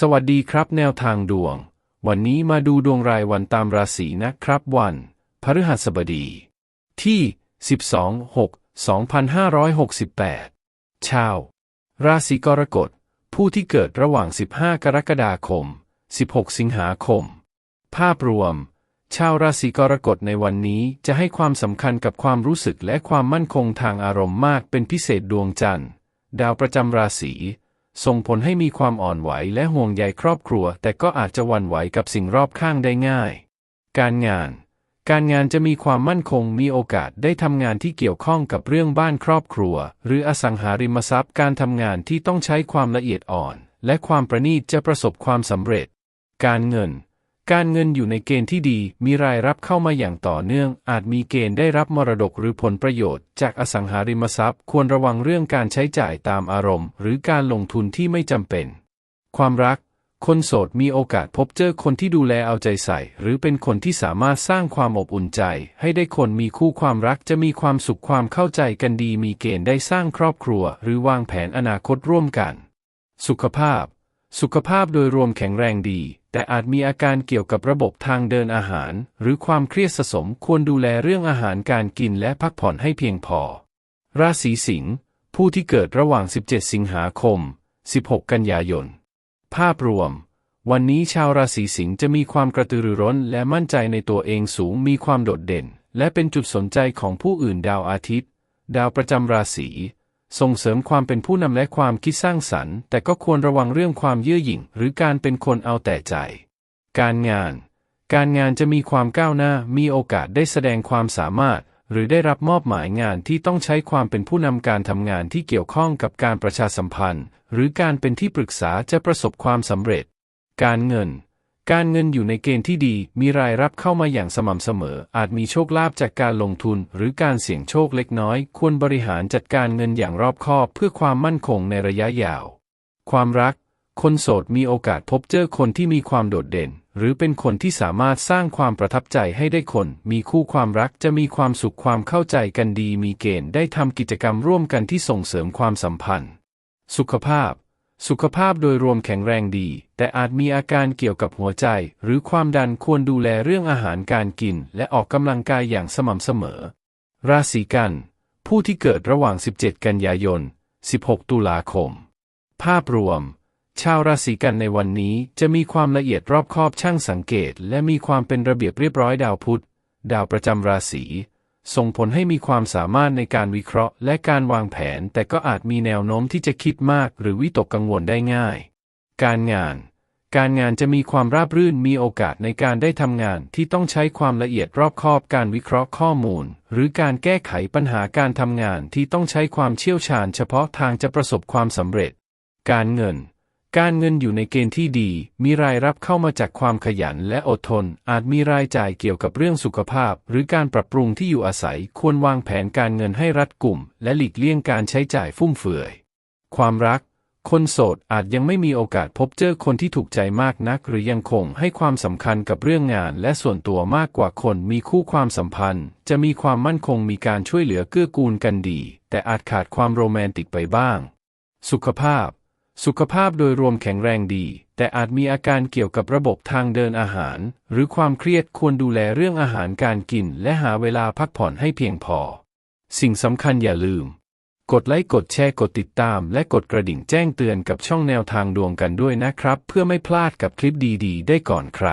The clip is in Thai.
สวัสดีครับแนวทางดวง วันนี้มาดูดวงรายวันตามราศีนะครับวัน พฤหัสบดี ที่ 12 6 2568 ชาว ราศีกรกฎ ผู้ที่เกิดระหว่าง 15 กรกฎาคม 16 สิงหาคม ภาพรวม ชาวราศีกรกฎในวันนี้จะให้ความสำคัญกับความรู้สึกและความมั่นคงทางอารมณ์มากเป็นพิเศษดวงจันทร์ ดาวประจำราศี ส่งผลให้มีความอ่อนไหวและห่วงใยครอบครัว แต่ก็อาจจะวันไหวกับสิ่งรอบข้างได้ง่าย การงาน การงานจะมีความมั่นคงมีโอกาสได้ทำงานที่เกี่ยวข้องกับเรื่องบ้านครอบครัว หรืออสังหาริมทรัพย์การทำงานที่ต้องใช้ความละเอียดอ่อน และความประณีตจะประสบความสำเร็จ การเงิน การเงินอยู่ในเกณฑ์ที่ดี มีรายรับเข้ามาอย่างต่อเนื่อง อาจมีเกณฑ์ได้รับมรดกหรือผลประโยชน์ จากอสังหาริมทรัพย์ ควรระวังเรื่องการใช้จ่ายตามอารมณ์ หรือการลงทุนที่ไม่จำเป็น ความรัก คนโสดมีโอกาสพบเจอคนที่ดูแลเอาใจใส่ หรือเป็นคนที่สามารถสร้างความอบอุ่นใจ ให้ได้คนมีคู่ความรักจะมีความสุขความเข้าใจกันดี มีเกณฑ์ได้สร้างครอบครัว หรือวางแผนอนาคตร่วมกัน สุขภาพ สุขภาพโดยรวมแข็งแรงดี แต่อาจมีอาการเกี่ยวกับระบบทางเดินอาหาร หรือความเครียดสะสมควรดูแลเรื่องอาหารการกินและพักผ่อนให้เพียงพอ ราศีสิงห์ผู้ที่เกิดระหว่าง 17 สิงหาคม 16 กันยายน ภาพรวม วันนี้ชาวราศีสิงห์จะมีความกระตือรือร้นและมั่นใจในตัวเองสูงมีความโดดเด่น และเป็นจุดสนใจของผู้อื่นดาวอาทิตย์ ดาวประจำราศี ส่งเสริมความเป็นผู้นำและความคิดสร้างสรรค์ แต่ก็ควรระวังเรื่องความเย่อหยิ่ง หรือการเป็นคนเอาแต่ใจ การงาน การงานจะมีความก้าวหน้า มีโอกาสได้แสดงความสามารถ หรือได้รับมอบหมายงานที่ต้องใช้ความเป็นผู้นำการทำงานที่เกี่ยวข้องกับการประชาสัมพันธ์ หรือการเป็นที่ปรึกษาจะประสบความสำเร็จ การเงิน การเงินอยู่ในเกณฑ์ที่ดี มีรายรับเข้ามาอย่างสม่ำเสมอ อาจมีโชคลาภจากการลงทุน หรือการเสี่ยงโชคเล็กน้อย ควรบริหารจัดการเงินอย่างรอบคอบเพื่อความมั่นคงในระยะยาว ความรัก คนโสดมีโอกาสพบเจอคนที่มีความโดดเด่น หรือเป็นคนที่สามารถสร้างความประทับใจให้ได้คน มีคู่ความรักจะมีความสุขความเข้าใจกันดี มีเกณฑ์ได้ทำกิจกรรมร่วมกันที่ส่งเสริมความสัมพันธ์ สุขภาพ สุขภาพโดยรวมแข็งแรงดี แต่อาจมีอาการเกี่ยวกับหัวใจ หรือความดันควรดูแลเรื่องอาหารการกิน และออกกำลังกายอย่างสม่ำเสมอ ราศีกัน ผู้ที่เกิดระหว่าง 17 กันยายน 16 ตุลาคม ภาพรวม ชาวราศีกันในวันนี้จะมีความละเอียดรอบคอบช่างสังเกต และมีความเป็นระเบียบเรียบร้อยดาวพุธ ดาวประจำราศี ส่งผลให้มีความสามารถในการวิเคราะห์ และการวางแผน แต่ก็อาจมีแนวโน้มที่จะคิดมาก หรือวิตกกังวลได้ง่าย การงาน การงานจะมีความราบรื่นมีโอกาสในการได้ทำงานที่ต้องใช้ความละเอียดรอบคอบ การวิเคราะห์ข้อมูล หรือการแก้ไขปัญหาการทำงานที่ต้องใช้ความเชี่ยวชาญ เฉพาะทางจะประสบความสำเร็จ การเงิน การเงินอยู่ในเกณฑ์ที่ดี มีรายรับเข้ามาจากความขยันและอดทน อาจมีรายจ่ายเกี่ยวกับเรื่องสุขภาพ หรือการปรับปรุงที่อยู่อาศัย ควรวางแผนการเงินให้รัดกุมและหลีกเลี่ยงการใช้จ่ายฟุ่มเฟือย ความรัก คนโสดอาจยังไม่มีโอกาสพบเจอคนที่ถูกใจมากนัก หรือยังคงให้ความสำคัญกับเรื่องงาน และส่วนตัวมากกว่าคนมีคู่ความสัมพันธ์ จะมีความมั่นคงมีการช่วยเหลือเกื้อกูลกันดี แต่อาจขาดความโรแมนติกไปบ้าง สุขภาพ สุขภาพโดยรวมแข็งแรงดี แต่อาจมีอาการเกี่ยวกับระบบทางเดินอาหาร หรือความเครียดควรดูแลเรื่องอาหารการกิน และหาเวลาพักผ่อนให้เพียงพอ สิ่งสำคัญอย่าลืม กดไลค์กดแชร์กดติดตาม และกดกระดิ่งแจ้งเตือนกับช่องแนวทางดวงกันด้วยนะครับ เพื่อไม่พลาดกับคลิปดี ๆ ได้ก่อนใคร